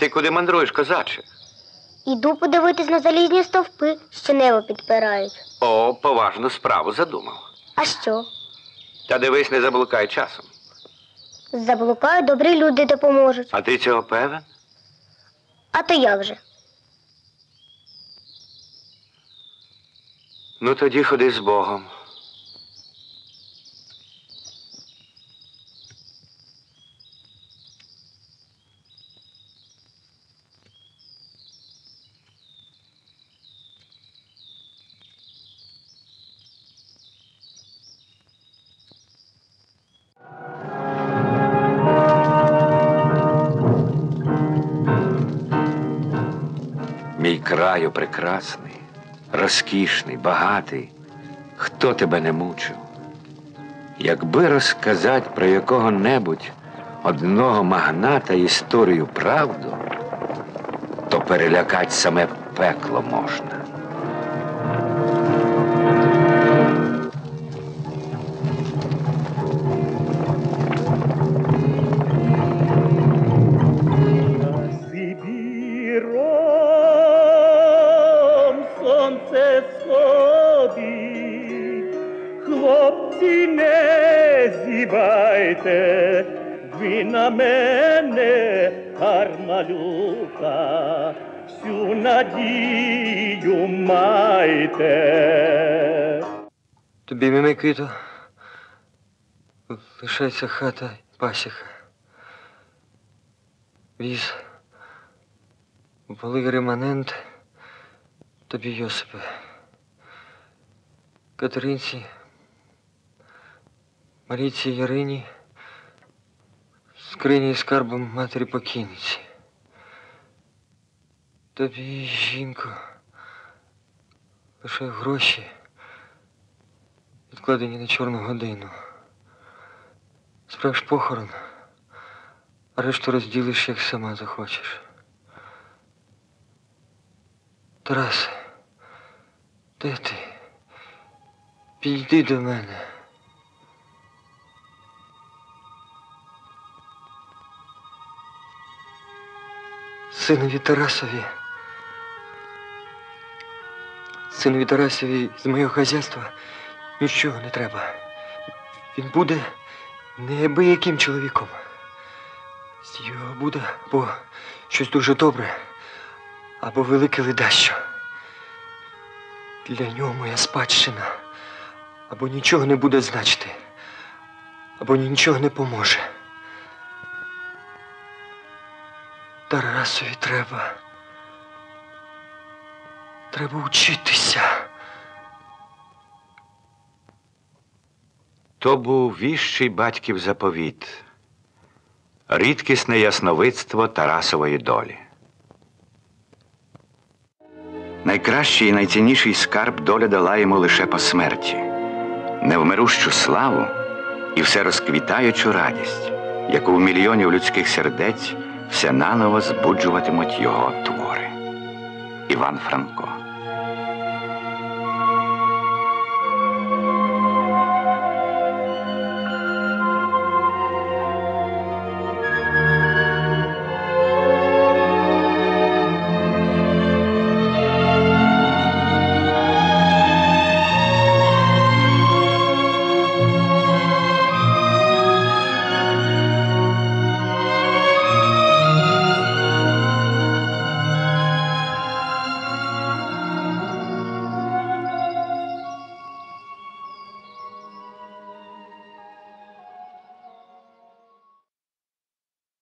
Ти куди мандруєш, козаче? Іду подивитись на залізні стовпи, що небо підпирають. О, поважну справу задумав. А що? Та дивись, не заблукай часом. Заблукаю, добрі люди допоможуть. А ти цього певен? А то як же? Ну тоді ходи з Богом. Краю прекрасний, розкішний, багатий. Хто тебе не мучив? Якби розказати про якого-небудь одного магната історію правду, то перелякать саме пекло можна. Не зівайте, ви на мене кармалюка, всю надію майте. Тобі, Мимикито, лишається хата й пасіка. Віз, малий реманент, тобі Йосипе. Катеринці, Марійці Ярині, скрині скарбом матері покійниці. Тобі, жінко, лише гроші відкладені на чорну годину. Справиш похорон, а решту розділиш, як сама захочеш. Тарас, де ти? Підійди до мене. Синові Тарасові. Синові Тарасові з моєго хазяйства нічого не треба. Він буде неабияким чоловіком. З його буде або щось дуже добре, або велике ледащо. Для нього моя спадщина або нічого не буде значити, або нічого не поможе. Тарасові треба. Треба вчитися. То був віщий батьків заповіт, рідкісне ясновидство Тарасової долі. Найкращий і найцінніший скарб доля дала йому лише по смерті, невмирущу славу і все розквітаючу радість, яку в мільйонів людських сердець все наново збуджуватимуть його твори. Іван Франко